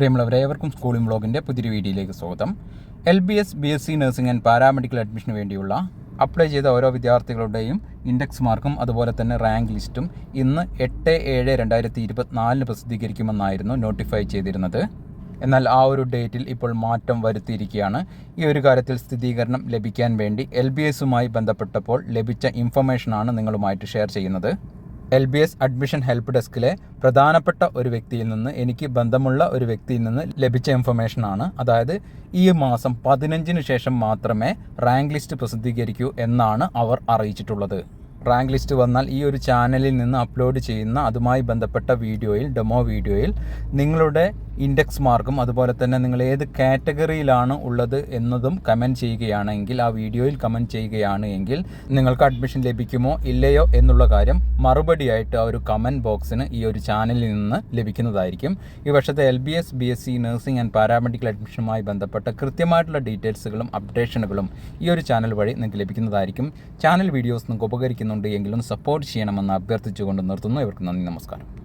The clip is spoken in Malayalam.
പ്രിയമുള്ളവരെ ഏവർക്കും സ്കൂളിംഗ് ബ്ലോഗിന്റെ പുതിയൊരു വീഡിയോയിലേക്ക് സ്വാഗതം. L B S B S C nursing and paramedical അഡ്മിഷന് വേണ്ടിയുള്ള അപ്ലൈ ചെയ്ത ഓരോ വിദ്യാർത്ഥികളുടെയും ഇൻഡെക്സ് മാർക്കും അതുപോലെ തന്നെ റാങ്ക് ലിസ്റ്റും ഇന്ന് എട്ട് ഏഴ് രണ്ടായിരത്തി ഇരുപത്തിനാലിന് പ്രസിദ്ധീകരിക്കുമെന്നായിരുന്നു നോട്ടിഫൈ ചെയ്തിരുന്നത്. എന്നാൽ ആ ഒരു ഡേറ്റിൽ ഇപ്പോൾ മാറ്റം വരുത്തിയിരിക്കുകയാണ്. ഈ ഒരു കാര്യത്തിൽ സ്ഥിരീകരണം ലഭിക്കാൻ വേണ്ടി എൽ ബി എസുമായി ബന്ധപ്പെട്ടപ്പോൾ ലഭിച്ച ഇൻഫർമേഷനാണ് നിങ്ങളുമായിട്ട് ഷെയർ ചെയ്യുന്നത്. L B S admission help ഡെസ്കിലെ പ്രധാനപ്പെട്ട ഒരു വ്യക്തിയിൽ നിന്ന് എനിക്ക് ബന്ധമുള്ള ഒരു വ്യക്തിയിൽ നിന്ന് ലഭിച്ച ഇൻഫർമേഷൻ ആണ്. അതായത് ഈ മാസം പതിനഞ്ചിന് ശേഷം മാത്രമേ റാങ്ക് ലിസ്റ്റ് പ്രസിദ്ധീകരിക്കൂ എന്നാണ് അവർ അറിയിച്ചിട്ടുള്ളത്. റാങ്ക് ലിസ്റ്റ് വന്നാൽ ഈ ഒരു ചാനലിൽ നിന്ന് അപ്ലോഡ് ചെയ്യുന്ന അതുമായി ബന്ധപ്പെട്ട വീഡിയോയിൽ ഡെമോ വീഡിയോയിൽ നിങ്ങളുടെ ഇൻഡെക്സ് മാർക്കും അതുപോലെ തന്നെ നിങ്ങൾ ഏത് കാറ്റഗറിയിലാണ് ഉള്ളത് എന്നതും കമന്റ് ചെയ്യുകയാണെങ്കിൽ ആ വീഡിയോയിൽ കമന്റ് ചെയ്യുകയാണ് എങ്കിൽ നിങ്ങൾക്ക് അഡ്മിഷൻ ലഭിക്കുമോ ഇല്ലയോ എന്നുള്ള കാര്യം മറുപടിയായിട്ട് ആ ഒരു കമന്റ് ബോക്സിന് ഈ ഒരു ചാനലിൽ നിന്ന് ലഭിക്കുന്നതായിരിക്കും. ഈ വർഷത്തെ L B S B S C nursing and paramedical അഡ്മിഷനുമായി ബന്ധപ്പെട്ട കൃത്യമായിട്ടുള്ള ഡീറ്റെയിൽസുകളും അപ്ഡേഷനുകളും ഈ ഒരു ചാനൽ വഴി നിങ്ങൾക്ക് ലഭിക്കുന്നതായിരിക്കും. ചാനൽ വീഡിയോസ് നിങ്ങൾക്ക് ഉപകരിക്കുന്നുണ്ട് എങ്കിലും സപ്പോർട്ട് ചെയ്യണമെന്ന് അഭ്യർത്ഥിച്ചുകൊണ്ട് നിർത്തുന്നു. ഇവർക്ക് നന്ദി നമസ്കാരം.